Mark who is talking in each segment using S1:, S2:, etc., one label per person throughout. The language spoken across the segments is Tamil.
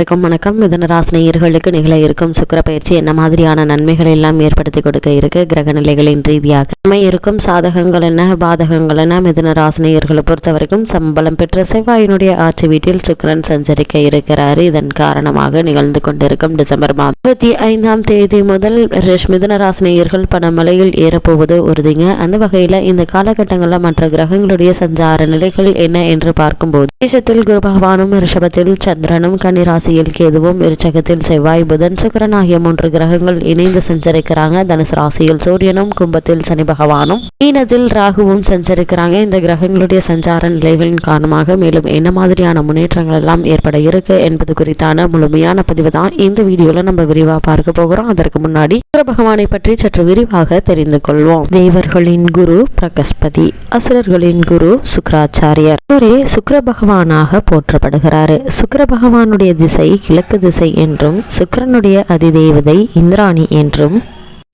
S1: இருக்கும் வணக்கம். மிதன ராசினியர்களுக்கு நிகழ இருக்கும் சுக்கிர பயிற்சி என்ன மாதிரியான நன்மைகள் எல்லாம் ஏற்படுத்தி கொடுக்க இருக்கு? கிரக நிலைகளின் ரீதியாக நம்ம இருக்கும். சாதகங்கள் என்ன? பாதகங்கள் என்ன? மிதன ராசினியர்களை பொறுத்த வரைக்கும் சம்பளம் பெற்ற செவ்வாயினுடைய ஆட்சி வீட்டில் சுக்கிரன் சஞ்சரிக்க இருக்கிறார். இதன் காரணமாக நிகழ்ந்து கொண்டிருக்கும் டிசம்பர் மாதம் இருபத்தி ஐந்தாம் தேதி முதல் ரிஷ் மிதன ராசினியர்கள் பணமலையில் ஏறப்போவது உறுதிங்க. அந்த வகையில் இந்த காலகட்டங்களில் மற்ற கிரகங்களுடைய சஞ்சார நிலைகள் என்ன என்று பார்க்கும்போது தேசத்தில் குரு பகவானும் ரிஷபத்தில் சந்திரனும் ராசியில் கேதுவும் இருச்சகத்தில் செவ்வாய் புதன் சுக்கிரன் ஆகிய மூன்று கிரகங்கள் இணைந்து சஞ்சரிக்கிறாங்க. தனுசு ராசியில் சூரியனும் கும்பத்தில் சனி பகவானும். மீனத்தில் ராகுவும் சஞ்சரிக்கிறாங்க. இந்த கிரகங்களுடைய சஞ்சார நிலைகளின் காரணமாக மேலும் என்ன மாதிரியான முன்னேற்றங்கள் எல்லாம் ஏற்பட இருக்கு என்பது குறித்தான முழுமையான பதிவு தான் இந்த வீடியோல நம்ம விரிவா பார்க்க போகிறோம். அதற்கு முன்னாடி சுக்கிர பகவானை பற்றி சற்று விரிவாக தெரிந்து கொள்வோம். தேவர்களின் குரு பிரகஸ்பதி அசுரர்களின் குரு சுக்கராச்சாரியர். ஒரே சுக்கர பகவானாக போற்றப்படுகிறாரு. சுக்கிர பகவானுடைய திசை கிழக்கு திசை என்றும் சுக்கிரனுடைய அதிதேவதை இந்திராணி என்றும்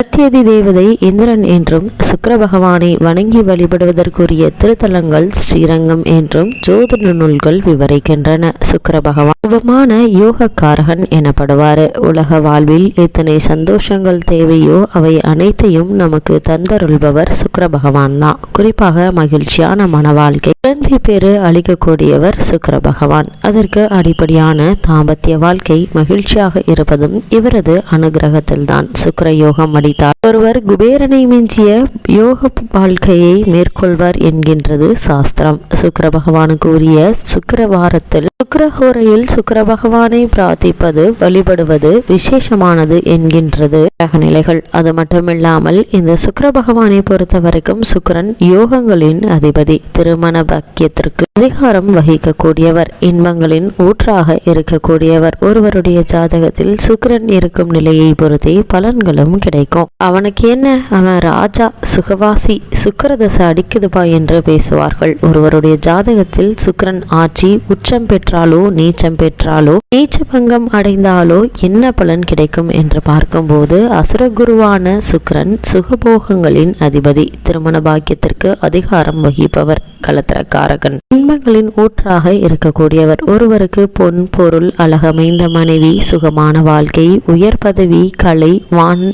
S1: சத்யதி தேவதை இந்திரன் என்றும் சுக்கர பகவானை வணங்கி வழிபடுவதற்குரிய திருத்தலங்கள் ஸ்ரீரங்கம் என்றும் ஜோதிட நூல்கள் விவரிக்கின்றன. சுக்கர பகவான் சுபமான யோகக்காரகன் எனப்படுவார். உலக வாழ்வில் எத்தனை சந்தோஷங்கள் தேவையோ அவை அனைத்தையும் நமக்கு தந்தருள்பவர் சுக்கர பகவான் தான். குறிப்பாக மகிழ்ச்சியான மன வாழ்க்கை குழந்தை பேரு அளிக்கக்கூடியவர் சுக்கர பகவான். அதற்கு அடிப்படையான தாம்பத்திய வாழ்க்கை மகிழ்ச்சியாக இருப்பதும் இவரது அனுகிரகத்தில்தான். சுக்கர யோகம் அடித்தார் ஒருவர் குபேரனை மிஞ்சிய யோக வாழ்க்கையை மேற்கொள்வார் என்கின்றது சாஸ்திரம். சுக்கர பகவானுக்கு உரிய சுக்கரவாரத்தில் சுக்கரஹோரையில் சுக்கர பகவானை பிரார்த்திப்பது வழிபடுவது விசேஷமானது என்கின்றது. கிரகநிலைகள். அது மட்டுமில்லாமல் இந்த சுக்கர பகவானை பொறுத்த வரைக்கும் சுக்கிரன் யோகங்களின் அதிபதி. திருமண பாக்கியத்திற்கு அதிகாரம் வகிக்கக்கூடியவர். இன்பங்களின் ஊற்றாக இருக்கக்கூடியவர். ஒருவருடைய ஜாதகத்தில் சுக்கிரன் இருக்கும் நிலையை பொறுத்தே பலன்களும் கிடைக்கும். அவனுக்கு என்ன? அவன் ராஜா சுகவாசி சுக்கரதசை அடிக்குதுபா என்று பேசுவார்கள். ஒருவருடைய ஜாதகத்தில் சுக்கிரன் ஆட்சி உச்சம் பெற்றாலோ நீச்சம் பெற்றாலோ நீச்ச பங்கம் அடைந்தாலோ என்ன பலன் கிடைக்கும் என்று பார்க்கும்போது அசுரகுருவான சுக்கரன் சுகபோகங்களின் அதிபதி திருமண பாக்கியத்திற்கு அதிகாரம் வகிப்பவர் கலத்திரக்காரகன். இன்பங்களின் ஊற்றாக இருக்கக்கூடியவர். ஒருவருக்கு பொன் பொருள் அழகமைந்த மனைவி சுகமான வாழ்க்கை உயர் பதவி கலை வான்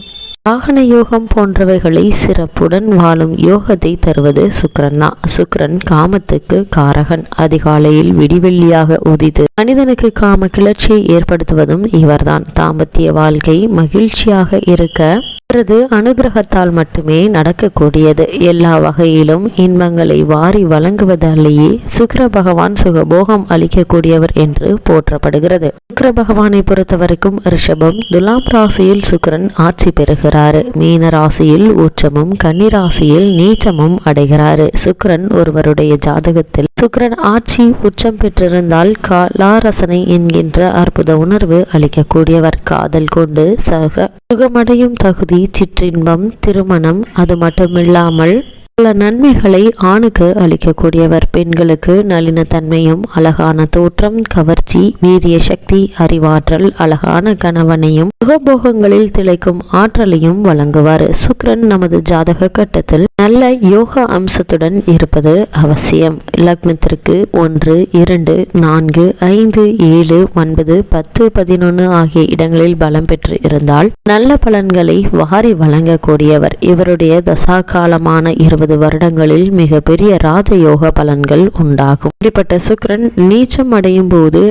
S1: வாகன யோகம் போன்றவைகளை சிறப்புடன் வாழும் யோகத்தை தருவது சுக்கரன் தான் சுக்கரன் காமத்துக்கு காரகன். அதிகாலையில் விடிவெள்ளியாக உதித்து மனிதனுக்கு காம கிளர்ச்சியை ஏற்படுத்துவதும் இவர்தான். தாம்பத்திய வாழ்க்கை மகிழ்ச்சியாக இருக்க அவரது அனுகிரகத்தால் மட்டுமே நடக்கக்கூடியது. எல்லா வகையிலும் இன்பங்களை வாரி வழங்குவதாலேயே சுக்கர பகவான் சுகபோகம் அளிக்கக்கூடியவர் என்று போற்றப்படுகிறது. சுக்கர பகவானை பொறுத்தவரைக்கும் ரிஷபம் துலாம் ராசியில் சுக்கிரன் ஆட்சி பெறுகிறார். மீன ராசியில் ஊற்றமும் கன்னி ராசியில் நீச்சமும் அடைகிறாரு. சுக்ரன் ஒருவருடைய ஜாதகத்தில் சுக்கிரன் ஆட்சி உச்சம் பெற்றிருந்தால் காலாரசனை என்கின்ற அற்புத உணர்வு அளிக்கக்கூடியவர். காதல் கொண்டு சக சுகமடையும் தகுதி சிற்றின்பம் திருமணம் அது மட்டுமில்லாமல் பல நன்மைகளை ஆணுக்கு அளிக்கக்கூடியவர். பெண்களுக்கு நளினத்தன்மையும் அழகான தோற்றம் கவர்ச்சி வீரிய சக்தி அறிவாற்றல் அழகான கணவனையும் சுகபோகங்களில் திளைக்கும் ஆற்றலையும் வழங்குவார். சுக்ரன் நமது ஜாதக கட்டத்தில் நல்ல யோகா அம்சத்துடன் இருப்பது அவசியம். லக்னத்திற்கு ஒன்று இரண்டு நான்கு ஐந்து ஏழு ஒன்பது பத்து பதினொன்று ஆகிய இடங்களில் பலம் பெற்று இருந்தால் நல்ல பலன்களை வாரி வழங்கக்கூடியவர். இவருடைய தசா காலமான இருபது வருடங்களில் மிக பெரிய ராஜயோக பலன்கள் உண்டாகும். இப்படிப்பட்ட சுக்கிரன் நீச்சம் அடையும் போது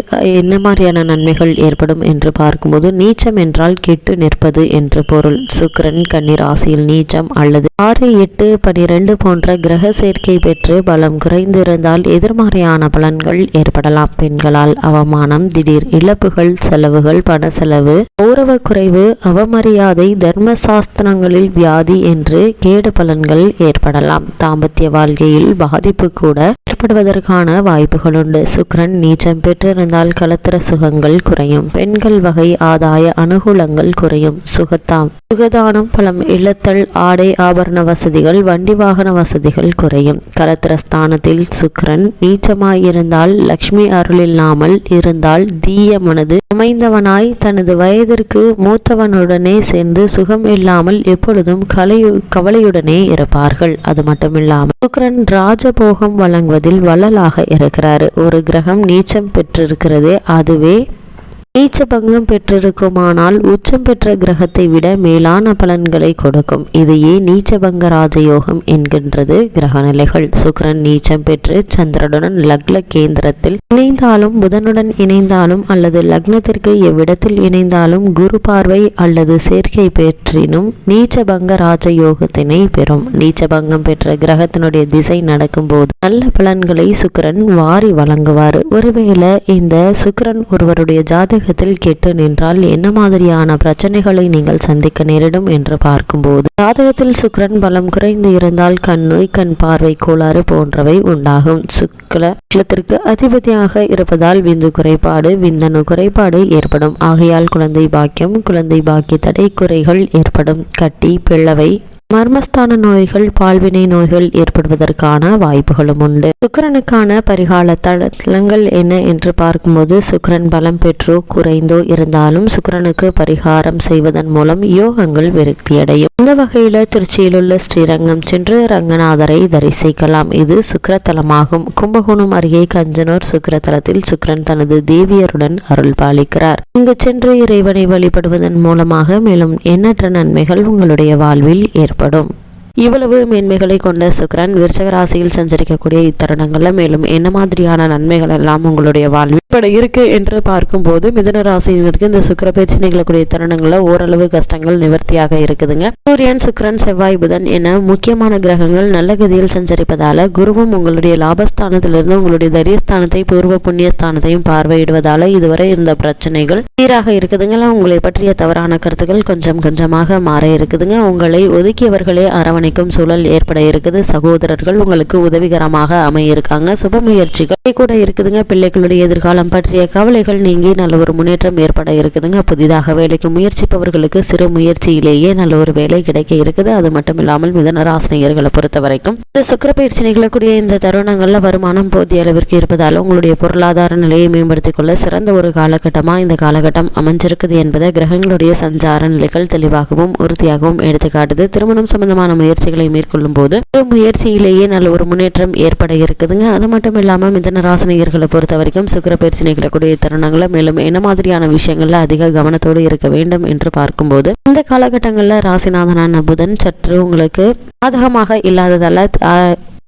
S1: என்ன மாதிரியான நன்மைகள் ஏற்படும் என்று பார்க்கும்போது நீச்சம் என்றால் கெட்டு நிற்பது என்று பொருள். சுக்கிரன் கன்னிராசியில் நீச்சம் அல்லது ஆறு எட்டு பனிரெண்டு போன்ற கிரக சேர்க்கை பெற்று பலம் குறைந்திருந்தால் எதிர்மறையான பலன்கள் ஏற்படலாம். பெண்களால் அவமானம் திடீர் இழப்புகள் செலவுகள் பண செலவு கௌரவ குறைவு அவமரியாதை தர்ம சாஸ்திரங்களில் வியாதி என்று கேடு பலன்கள் ஏற்படலாம். தாம்பத்திய வாழ்க்கையில் பாதிப்பு கூட ஏற்படுவதற்கான வாய்ப்புகள் உண்டு சுக்கிரன் நீச்சம் பெற்றிருந்தால் கலத்திர சுகங்கள் குறையும். பெண்கள் வகை ஆதாய அனுகூலங்கள் குறையும். சுகத்தாம். சுகதானம் பலம் இழத்தல் ஆடை ஆபரண வசதிகள் வண்டி வாகன வசதிகள் குறையும். கலத்திர ஸ்தானத்தில் சுக்கிரன் நீச்சமாயிருந்தால் லக்ஷ்மி அருள் இல்லாமல் இருந்தால் தீய மனது அமைந்தவனாய் தனது வயதிற்கு மூத்தவனுடனே சேர்ந்து சுகம் இல்லாமல் எப்பொழுதும் கலை கவலையுடனே இருப்பார்கள். அது மட்டுமில்லாமல் சுக்கரன் ராஜபோகம் வழங்குவதில் வள்ளலாக இருக்கிறார். ஒரு கிரகம் நீச்சம் பெற்றிருக்கிறது. அதுவே நீச்ச பங்கம் பெற்றிருக்குமானால் உச்சம் பெற்ற கிரகத்தை விட மேலான பலன்களை கொடுக்கும். இதையே நீச்சபங்க ராஜயோகம் என்கின்றது. கிரக நிலைகள். சுக்கரன் நீச்சம் பெற்று சந்திரனுடன் லக்ன கேந்திரத்தில் இணைந்தாலும் புதனுடன் இணைந்தாலும் அல்லது லக்னத்திற்கு எவ்விடத்தில் இணைந்தாலும் குரு பார்வை அல்லது சேர்க்கை பெற்றினும் நீச்சபங்க ராஜயோகத்தினை பெறும். நீச்சபங்கம் பெற்ற கிரகத்தினுடைய திசை நடக்கும்போது நல்ல பலன்களை சுக்கரன் வாரி வழங்குவார். ஒருவேளை இந்த சுக்கரன் ஒருவருடைய ஜாதக ஜாதகத்தில் கெட்டு நின்றால் என்ன மாதிரியான பிரச்சனைகளை நீங்கள் சந்திக்க நேரிடும் என்று பார்க்கும்போது ஜாதகத்தில் சுக்கரன் பலம் குறைந்து இருந்தால் கண் நோய் கண் பார்வை கோளாறு போன்றவை உண்டாகும். சுக்ல அதிபதியாக இருப்பதால் விந்து குறைபாடு விந்தணு குறைபாடு ஏற்படும். ஆகையால் குழந்தை பாக்கியம் குழந்தை பாக்கிய தடை குறைகள் ஏற்படும். கட்டி பிளவை மர்மஸ்தான நோய்கள் பால்வினை நோய்கள் ஏற்படுவதற்கான வாய்ப்புகளும் உண்டு. சுக்கரனுக்கான பரிகால தளங்கள் என்ன என்று பார்க்கும்போது சுக்கரன் பலம் பெற்றோ குறைந்தோ இருந்தாலும் சுக்கரனுக்கு பரிகாரம் செய்வதன் மூலம் யோகங்கள் விருத்தியடையும். இந்த வகையில் திருச்சியில் உள்ள ஸ்ரீரங்கம் சென்று ரங்கநாதரை தரிசிக்கலாம். இது சுக்கரத்தலமாகும். கும்பகோணம் அருகே கஞ்சனூர் சுக்கரத்தலத்தில் சுக்கரன் தனது தேவியருடன் அருள் பாலிக்கிறார். இங்கு சென்று இறைவனை வழிபடுவதன் மூலமாக மேலும் எண்ணற்ற நன்மைகள் உங்களுடைய வாழ்வில் ஏற்படும். ஏற்படும் இவ்வளவு மேன்மைகளை கொண்ட சுக்கரன் விருச்சக ராசியில் சஞ்சரிக்கக்கூடிய இத்தருணங்கள்ல மேலும் என்ன மாதிரியான நன்மைகள் எல்லாம் உங்களுடைய வாழ்வில் இப்படி இருக்கு என்று பார்க்கும்போது மிதன ராசியினருக்கு இந்த சுக்கர பயிற்சி நிகழக்கூடிய தருணங்கள்ல ஓரளவு கஷ்டங்கள் நிவர்த்தியாக இருக்குதுங்க. சூரியன் சுக்கரன் செவ்வாய் புதன் என முக்கியமான கிரகங்கள் நல்ல கதியில் சஞ்சரிப்பதால குருவும் உங்களுடைய லாபஸ்தானத்திலிருந்து உங்களுடைய தைரியஸ்தானத்தை பூர்வ புண்ணிய ஸ்தானத்தையும் பார்வையிடுவதால இதுவரை இருந்த பிரச்சனைகள் சீராக இருக்குதுங்களா உங்களை பற்றிய தவறான கருத்துக்கள் கொஞ்சம் கொஞ்சமாக மாற இருக்குதுங்க. உங்களை ஒதுக்கியவர்களே அரவணை அரவணைக்கும் சூழல் ஏற்பட இருக்குது. சகோதரர்கள் உங்களுக்கு உதவிகரமாக அமைய இருக்காங்க சுப முயற்சிகள் கூட இருக்குதுங்க. பிள்ளைகளுடைய எதிர்காலம் பற்றிய கவலைகள் நீங்கி நல்ல ஒரு முன்னேற்றம் ஏற்பட இருக்குதுங்க. புதிதாக வேலைக்கு முயற்சிப்பவர்களுக்கு சிறு முயற்சியிலேயே நல்ல ஒரு வேலை கிடைக்க இருக்குது. அது மட்டும் இல்லாமல் மிதன ராசினியர்களை பொறுத்த வரைக்கும் இந்த சுக்கர பயிற்சி நிகழக்கூடிய இந்த தருணங்கள்ல வருமானம் போதிய அளவிற்கு இருப்பதால் உங்களுடைய பொருளாதார நிலையை மேம்படுத்திக் கொள்ள சிறந்த ஒரு காலகட்டமா இந்த காலகட்டம் அமைஞ்சிருக்குது என்பதை கிரகங்களுடைய சஞ்சார நிலைகள் தெளிவாகவும் உறுதியாகவும் எடுத்துக்காட்டுது. திருமணம் சம்பந்தமான முயற்சிகளை மேற்கொள்ளும் போது ஒரு முயற்சியிலேயே நல்ல ஒரு முன்னேற்றம் ஏற்பட இருக்குதுங்க. அது மட்டும் இல்லாமல் மிதன ராசினியர்களை பொறுத்த வரைக்கும் சுக்கர பயிற்சி நிகழக்கூடிய தருணங்களை மேலும் என்ன மாதிரியான விஷயங்கள்ல அதிக கவனத்தோடு இருக்க வேண்டும் என்று பார்க்கும்போது இந்த காலகட்டங்களில் ராசிநாதனான புதன் சற்று உங்களுக்கு பாதகமாக இல்லாததால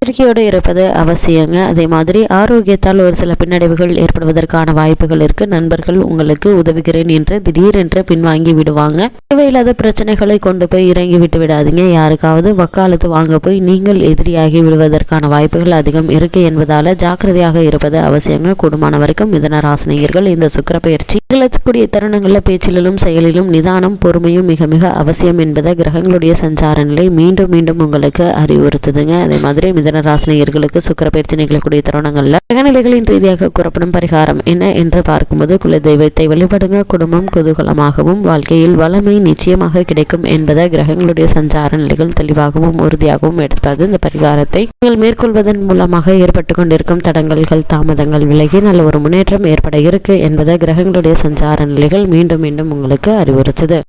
S1: எச்சரிக்கையோடு இருப்பது அவசியங்க. அதே மாதிரி ஆரோக்கியத்தால் ஒரு சில பின்னடைவுகள் ஏற்படுவதற்கான வாய்ப்புகள் இருக்கு. நண்பர்கள் உங்களுக்கு உதவுகிறேன் என்று திடீரென்று பின்வாங்கி விடுவாங்க. தேவையில்லாத பிரச்சனைகளை கொண்டு போய் இறங்கி விட்டு விடாதீங்க. யாருக்காவது வக்காலத்து வாங்க போய் நீங்கள் எதிரியாகி விடுவதற்கான வாய்ப்புகள் அதிகம் இருக்கு என்பதால ஜாக்கிரதையாக இருப்பது அவசியங்க. கூடுமான வரைக்கும் மிதன ராசினியர்கள் இந்த சுக்கர பயிற்சி நிகழக்கூடிய தருணங்களில் பேச்சிலும் செயலிலும் நிதானம் பொறுமையும் மிக மிக அவசியம் என்பதை கிரகங்களுடைய சஞ்சார நிலை மீண்டும் மீண்டும் உங்களுக்கு அறிவுறுத்துதுங்க. அதே மாதிரி மிதன ராசினியர்களுக்கு சுக்கர பயிற்சி நிகழக்கூடிய தருணங்கள்ல கிரகநிலைகளின் ரீதியாக கூறப்படும் பரிகாரம் என்ன என்று பார்க்கும்போது குல தெய்வத்தை வழிபடுங்க. குடும்பம் குதூகலமாகவும் வாழ்க்கையில் வளமை நிச்சயமாக கிடைக்கும் என்பதை கிரகங்களுடைய சஞ்சார நிலைகள் தெளிவாகவும் உறுதியாகவும் எடுப்பது. இந்த பரிகாரத்தை நீங்கள் மேற்கொள்வதன் மூலமாக ஏற்பட்டு கொண்டிருக்கும் தடங்கல்கள் தாமதங்கள் விலகி நல்ல ஒரு முன்னேற்றம் ஏற்பட இருக்கு என்பதை கிரகங்களுடைய சஞ்சார நிலைகள் மீண்டும் மீண்டும் உங்களுக்கு அறிவுறுத்துது.